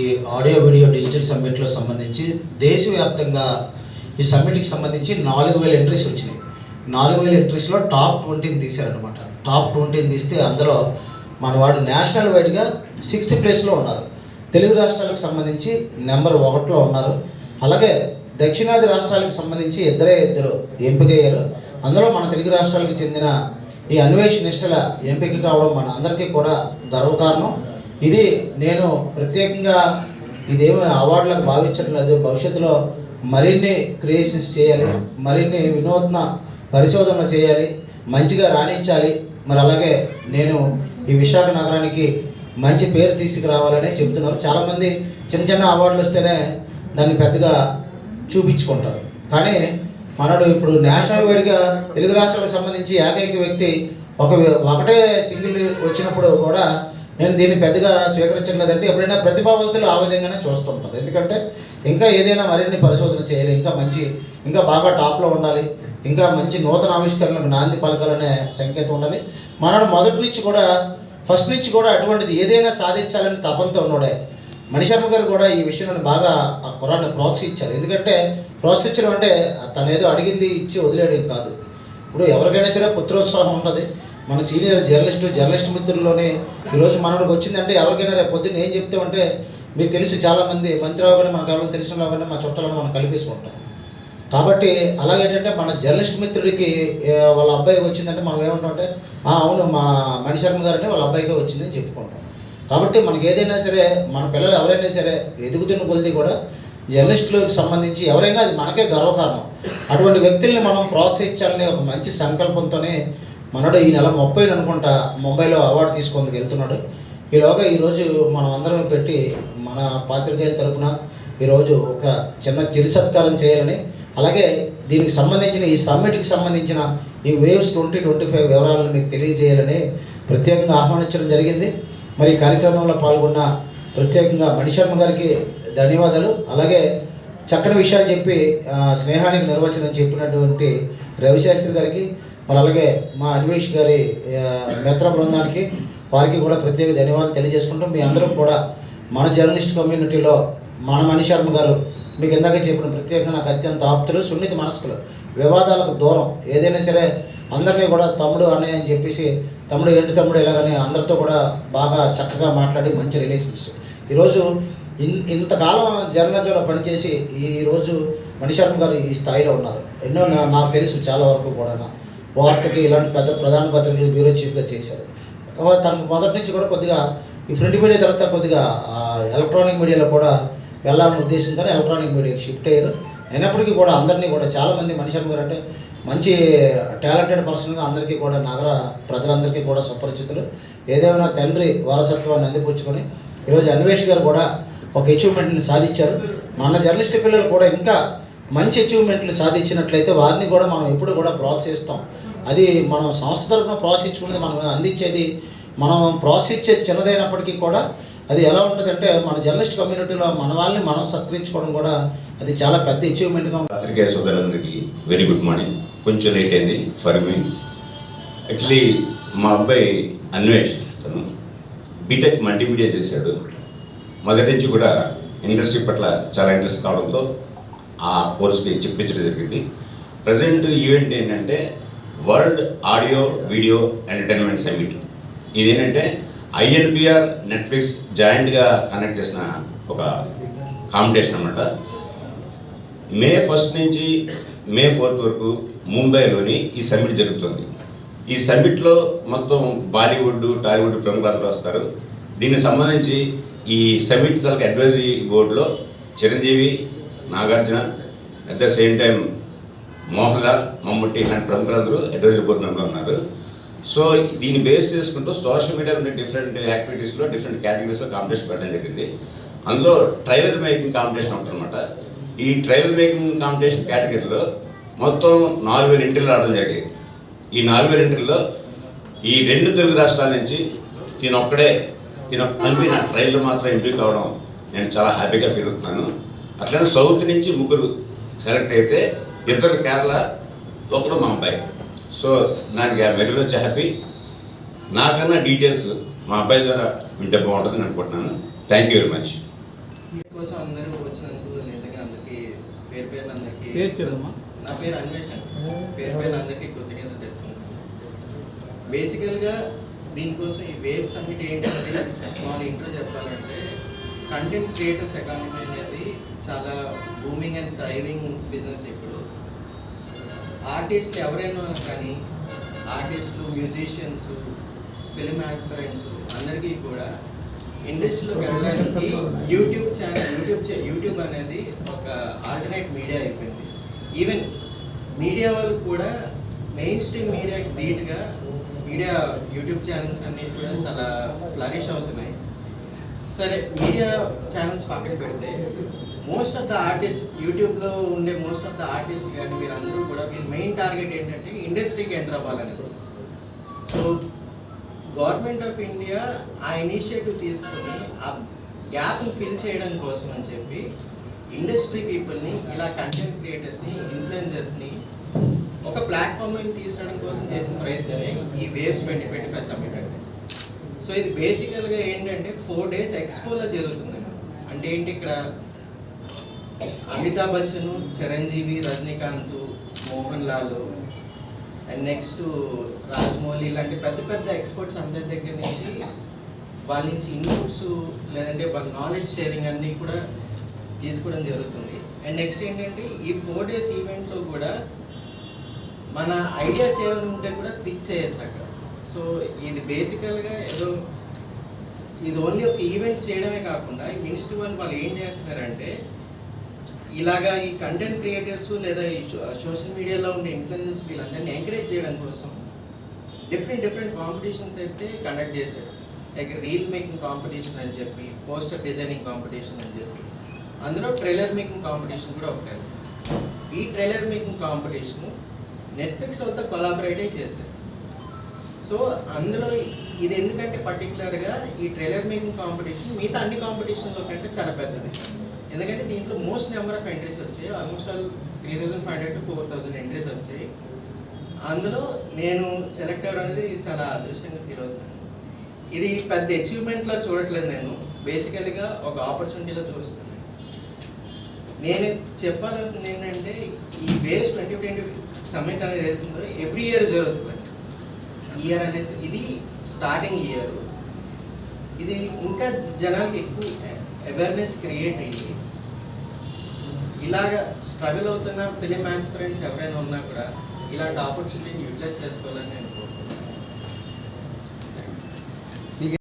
ఈ audio video digital సమ్మిట్లో సంబంధించి దేశవ్యాప్తంగా ఈ సమ్మిట్కి సంబంధించి నాలుగు వేల ఎంట్రీస్ వచ్చినాయి. నాలుగు వేల ఎంట్రీస్లో టాప్ ట్వంటీని తీశారనమాట టాప్ ట్వంటీని తీస్తే అందులో మన వాడు నేషనల్ వైడ్గా సిక్స్త్ ప్లేస్లో ఉన్నారు. తెలుగు రాష్ట్రాలకు సంబంధించి నెంబర్ ఒకటిలో ఉన్నారు. అలాగే దక్షిణాది రాష్ట్రాలకు సంబంధించి ఇద్దరే ఇద్దరు ఎంపికయ్యారు. అందులో మన తెలుగు రాష్ట్రాలకు చెందిన ఈ అన్వేష్ నిష్టల ఎంపిక కావడం మన అందరికీ కూడా గర్వకారణం. ఇది నేను ప్రత్యేకంగా ఇదేమో అవార్డులకు భావించట్లేదు భవిష్యత్తులో మరిన్ని క్రియేషన్స్ చేయాలి మరిన్ని వినూత్న పరిశోధనలు చేయాలి మంచిగా రాణించాలి. మరి అలాగే నేను ఈ విశాఖ నగరానికి మంచి పేరు తీసుకురావాలని చెబుతున్నారు. చాలామంది చిన్న చిన్న అవార్డులు వస్తేనే దాన్ని పెద్దగా చూపించుకుంటారు. కానీ మనడు ఇప్పుడు నేషనల్ వైడ్గా తెలుగు రాష్ట్రాలకు సంబంధించి ఏకైక వ్యక్తి ఒక ఒకటే సింగిల్ వచ్చినప్పుడు కూడా నేను దీన్ని పెద్దగా స్వీకరించట్లేదంటే ఎప్పుడైనా ప్రతిభావంతులు ఆ విధంగానే చూస్తుంటారు. ఎందుకంటే ఇంకా ఏదైనా మరిన్ని పరిశోధన చేయాలి ఇంకా మంచి ఇంకా బాగా టాప్లో ఉండాలి ఇంకా మంచి నూతన ఆవిష్కరణలకు నాంది పలకాలనే సంకేతం ఉండాలి. మనడు మొదటి నుంచి కూడా ఫస్ట్ నుంచి కూడా అటువంటిది ఏదైనా సాధించాలని తపంతో ఉన్నాడే. మణిశర్మ గారు కూడా ఈ విషయంలో బాగా ఆ కురాన్ని ప్రోత్సహించారు. ఎందుకంటే ప్రోత్సహించడం అంటే తనేదో అడిగింది ఇచ్చి వదిలేయడం కాదు. ఇప్పుడు ఎవరికైనా సరే పుత్రోత్సాహం ఉంటుంది. మన సీనియర్ జర్నలిస్టు జర్నలిస్ట్ మిత్రుల్లోనే ఈరోజు మనకు వచ్చిందంటే ఎవరికైనా రేపు పొద్దున్న ఏం చెప్తామంటే మీకు తెలుసు చాలామంది మంత్రి అవగానే మనకు ఎవరైనా తెలిసిన అవగానే మా చుట్టాలను మనం కలిపేసుకుంటాం కాబట్టి అలాగేంటంటే మన జర్నలిస్ట్ మిత్రుడికి వాళ్ళ అబ్బాయి వచ్చిందంటే మనం ఏమంటామంటే అవును మా మణిశర్మ గారంటే వాళ్ళ అబ్బాయికే వచ్చిందని చెప్పుకుంటాం. కాబట్టి మనకి ఏదైనా సరే మన పిల్లలు ఎవరైనా సరే ఎదుగుతున్న కొలిది కూడా జర్నలిస్టులకు సంబంధించి ఎవరైనా అది మనకే గర్వకారణం. అటువంటి వ్యక్తుల్ని మనం ప్రోత్సహించాలనే ఒక మంచి సంకల్పంతోనే మనడు ఈ నెల ముప్పై అనుకుంటా ముంబైలో అవార్డు తీసుకుందుకు వెళ్తున్నాడు. ఈలోగా ఈరోజు మనం అందరం పెట్టి మన పాత్రికేయుల తరపున ఈరోజు ఒక చిన్న చిరు సత్కారం చేయాలని అలాగే దీనికి సంబంధించిన ఈ సమ్మిట్కి సంబంధించిన ఈ వేవ్స్ ట్వంటీ ట్వంటీ ఫైవ్ వివరాలను మీకు తెలియజేయాలని ప్రత్యేకంగా ఆహ్వానించడం జరిగింది. మరి ఈ కార్యక్రమంలో పాల్గొన్న ప్రత్యేకంగా మణిశర్మ గారికి ధన్యవాదాలు. అలాగే చక్కని విషయాలు చెప్పి స్నేహానికి నిర్వచనం చెప్పినటువంటి రవిశాస్త్రి గారికి మరి అలాగే మా అన్వేష్ గారి మిత్ర బృందానికి వారికి కూడా ప్రత్యేక ధన్యవాదాలు తెలియజేసుకుంటూ మీ అందరూ కూడా మన జర్నలిస్ట్ కమ్యూనిటీలో మన మణిశర్మ గారు మీకు ఇందాక చెప్పిన ప్రత్యేకంగా నాకు అత్యంత ఆప్తులు సున్నిత మనస్కులు వివాదాలకు దూరం. ఏదైనా సరే అందరినీ కూడా తమ్ముడు అన్నయ్య అని చెప్పేసి తమ్ముడు ఏంటి తమ్ముడు ఇలాగని అందరితో కూడా బాగా చక్కగా మాట్లాడి మంచి రిలేషన్స్. ఈరోజు ఇన్ ఇంతకాలం జర్నలిజంలో పనిచేసి ఈరోజు మణిశర్మ గారు ఈ స్థాయిలో ఉన్నారు. ఎన్నో నాకు తెలుసు చాలా వరకు కూడా వార్తకి ఇలాంటి పెద్ద ప్రధాన పత్రికలు బ్యూరో చీఫ్గా చేశారు. తనకు మొదటి నుంచి కూడా కొద్దిగా ఈ ప్రింట్ మీడియా తర్వాత కొద్దిగా ఎలక్ట్రానిక్ మీడియాలో కూడా వెళ్ళాలని ఉద్దేశంతో ఎలక్ట్రానిక్ మీడియాకి షిఫ్ట్ అయ్యారు. అయినప్పటికీ కూడా అందరినీ కూడా చాలామంది మనిషి గారు అంటే మంచి టాలెంటెడ్ పర్సన్గా అందరికీ కూడా నగర ప్రజలందరికీ కూడా సుపరిచితులు. ఏదేమైనా తండ్రి వారసత్వాన్ని అందిపుచ్చుకొని ఈరోజు అన్వేష్ గారు కూడా ఒక అచీవ్మెంట్ని సాధించారు. మన జర్నలిస్ట్ పిల్లలు కూడా ఇంకా మంచి అచీవ్మెంట్లు సాధించినట్లయితే వారిని కూడా మనం ఎప్పుడు కూడా ప్రోత్సహిస్తాం. అది మనం సంస్థ తరఫున ప్రోత్సహించుకునేది మనం అందించేది మనం ప్రోత్సహించేది చిన్నదైనప్పటికీ కూడా అది ఎలా ఉంటుందంటే మన జర్నలిస్ట్ కమ్యూనిటీలో మన వాళ్ళని మనం సత్కరించుకోవడం కూడా అది చాలా పెద్ద అచీవ్మెంట్గా ఉంటుంది. పత్రికా సోదరులందరికీ వెరీ గుడ్ మార్నింగ్ కొంచెం లేట్ అయింది ఫర్ మీ యాక్చువల్లీ మా అబ్బాయి అన్వేష్ తను బీటెక్ మల్టీమీడియా చేశాడు. మొదటి నుంచి కూడా ఇండస్ట్రీ పట్ల చాలా ఇంట్రెస్ట్ కావడంతో ఆ కోర్స్కి చెప్పించడం జరిగింది. ప్రజెంట్ ఈవెంట్ ఏంటంటే world audio video entertainment summit ఇదేంటంటే ఐఎన్పిఆర్ నెట్ఫ్లిక్స్ జాయింట్గా కనెక్ట్ చేసిన ఒక కాంపిటీషన్ అనమాట మే ఫస్ట్ నుంచి మే ఫోర్త్ వరకు ముంబైలోని ఈ సమ్మిట్ జరుగుతుంది. ఈ సమ్మిట్లో మొత్తం బాలీవుడ్ టాలీవుడ్ ప్రముఖులందరూ వస్తారు. దీనికి సంబంధించి ఈ సమ్మిట్ తలక అడ్వైజరీ బోర్డులో Chiranjeevi Nagarjuna at the same time Mohan Lal Mammootty ఇలాంటి ప్రముఖులందరూ అడ్వైజరీ బోర్డు మెంబర్లు ఉన్నారు. సో దీన్ని బేస్ చేసుకుంటూ సోషల్ మీడియాలో ఉన్న డిఫరెంట్ యాక్టివిటీస్లో డిఫరెంట్ కేటగిరీస్లో కాంపిటీషన్ పెట్టడం జరిగింది. అందులో ట్రైలర్ మేకింగ్ కాంపిటీషన్ ఉంటుందన్నమాట ఈ ట్రైలర్ మేకింగ్ కాంపిటీషన్ కేటగిరీలో మొత్తం నాలుగు వేల ఇంటర్లు రావడం జరిగింది. ఈ నాలుగు వేల ఇంటర్లో ఈ రెండు తెలుగు రాష్ట్రాల నుంచి నేను ఒక్కడే నేను ఒక్క నా ట్రైల్లో మాత్రం ఎంపిక కావడం నేను చాలా హ్యాపీగా ఫీల్ అవుతున్నాను. అట్లనే సౌత్ నుంచి ముగ్గురు సెలెక్ట్ అయితే ఇద్దరు కేరళ ఒకడు మా అబ్బాయి సో నాకు వెరీ మచ్ హ్యాపీ నాకన్నా డీటెయిల్స్ మా అబ్బాయి ద్వారా వింటే బాగుంటుందని అనుకుంటున్నాను. థ్యాంక్ యూ వెరీ మచ్ కోసం అందరూ వచ్చినందుకు నిజంగా అందరికీ పేరు పేరు అందరికీ పేరు. నా పేరు అన్వేషణ పేరు పేరు అందరికీ బేసికల్గా దీనికోసం ఈ వేవ్ సమ్మిట్ ఏంటంటే స్మాల్ ఇంట్రో చెప్పాలంటే కంటెంట్ క్రియేటర్స్ ఎకానమీ అనేది చాలా బూమింగ్ అండ్ థ్రైవింగ్ బిజినెస్ ఇప్పుడు. ఆర్టిస్ట్ ఎవరైనా కానీ ఆర్టిస్టులు మ్యూజిషియన్స్ ఫిల్మ్ ఆస్పిరెంట్స్ అందరికీ కూడా ఇండస్ట్రీలోకి వెళ్ళడానికి యూట్యూబ్ ఛానల్ యూట్యూబ్ యూట్యూబ్ అనేది ఒక ఆల్టర్నేట్ మీడియా అయిపోయింది. ఈవెన్ మీడియా వాళ్ళు కూడా మెయిన్ స్ట్రీమ్ మీడియాకి ధీటుగా మీడియా యూట్యూబ్ ఛానల్స్ అన్నీ కూడా చాలా ఫ్లరిష్ అవుతున్నాయి. సరే మీడియా ఛానల్స్ పక్కన పెడితే మోస్ట్ ఆఫ్ ద ఆర్టిస్ట్ యూట్యూబ్లో ఉండే మోస్ట్ ఆఫ్ ద ఆర్టిస్ట్ కానీ అందరూ కూడా మీరు మెయిన్ టార్గెట్ ఏంటంటే ఇండస్ట్రీకి ఎంటర్ అవ్వాలనేది. సో గవర్నమెంట్ ఆఫ్ ఇండియా ఆ ఇనిషియేటివ్ తీసుకుని ఆ గ్యాప్ని ఫిల్ చేయడం కోసం అని చెప్పి ఇండస్ట్రీ పీపుల్ని ఇలా కంటెంట్ క్రియేటర్స్ని ఇన్ఫ్లుయెన్సర్స్ని ఒక ప్లాట్ఫామ్ తీసుకోవడం తీసుకురావడం కోసం చేసిన ప్రయత్నమే ఈ waves twenty twenty five summit so ఇది బేసికల్గా ఏంటంటే ఫోర్ డేస్ ఎక్స్పోలో జరుగుతుంది. అంటే ఏంటి ఇక్కడ? అమితాబ్ బచ్చన్ చిరంజీవి రజనీకాంత్ మోహన్ లాల్ అండ్ నెక్స్ట్ రాజమౌళి ఇలాంటి పెద్ద పెద్ద ఎక్స్పర్ట్స్ అందరి దగ్గర నుంచి వాళ్ళ నుంచి ఇన్పుట్స్ లేదంటే వాళ్ళ నాలెడ్జ్ షేరింగ్ అన్నీ కూడా తీసుకోవడం జరుగుతుంది. అండ్ నెక్స్ట్ ఏంటంటే ఈ ఫోర్ డేస్ ఈవెంట్లో కూడా మన ఐడియాస్ ఏమైనా ఉంటే కూడా పిక్ చేయొచ్చు అక్కడ. సో ఇది బేసికల్గా ఏదో ఇది ఓన్లీ ఒక ఈవెంట్ చేయడమే కాకుండా ఈ మినిస్ట్రీ వాళ్ళు వాళ్ళు ఏం చేస్తున్నారంటే ఇలాగా ఈ కంటెంట్ క్రియేటర్స్ లేదా ఈ సోషల్ మీడియాలో ఉండే ఇన్ఫ్లుయెన్సర్స్ వీళ్ళందరినీ ఎంకరేజ్ చేయడం కోసం డిఫరెంట్ డిఫరెంట్ కాంపిటీషన్స్ అయితే కండక్ట్ చేశారు. లైక్ రీల్ మేకింగ్ కాంపిటీషన్ అని చెప్పి పోస్టర్ డిజైనింగ్ కాంపిటీషన్ అని చెప్పి. అందులో ట్రైలర్ మేకింగ్ కాంపిటీషన్ కూడా ఒకటారు ఈ ట్రైలర్ మేకింగ్ కాంపిటీషన్ నెట్ఫ్లిక్స్ వాళ్ళతో కొలాబరేటే అయి చేశారు. సో అందులో ఇది ఎందుకంటే పర్టికులర్గా ఈ ట్రైలర్ మేకింగ్ కాంపిటీషన్ మిగతా అన్ని కాంపిటీషన్లో కంటే చాలా పెద్దది. ఎందుకంటే దీంట్లో మోస్ట్ నెంబర్ ఆఫ్ ఎంట్రీస్ వచ్చాయి. Almost all three thousand five hundred to four thousand entries వచ్చాయి. అందులో నేను సెలెక్ట్ అవ్వడం అనేది చాలా అదృష్టంగా ఫీల్ అవుతున్నాను ఇది పెద్ద అచీవ్మెంట్లో చూడట్లేదు నేను. బేసికల్గా ఒక ఆపర్చునిటీలో చూస్తున్నాను నేను చెప్పాలనుకుంది ఏంటంటే ఈ వేవ్స్ ట్వంటీ ట్వంటీ సమ్మిట్ అనేది ఏదైతుందో ఎవ్రీ ఇయర్ జరుగుతుంది. ఇయర్ అనేది ఇది స్టార్టింగ్ ఇయర్ ఇది ఇంకా జనాలకి ఎక్కువ అవేర్నెస్ క్రియేట్ అయ్యి ఇలాగ స్ట్రగుల్ అవుతున్న ఫిలిం ఆస్పిరెంట్స్ ఎవరైనా ఉన్నా కూడా ఇలాంటి ఆపర్చునిటీని యూటిలైజ్ చేసుకోవాలని నేను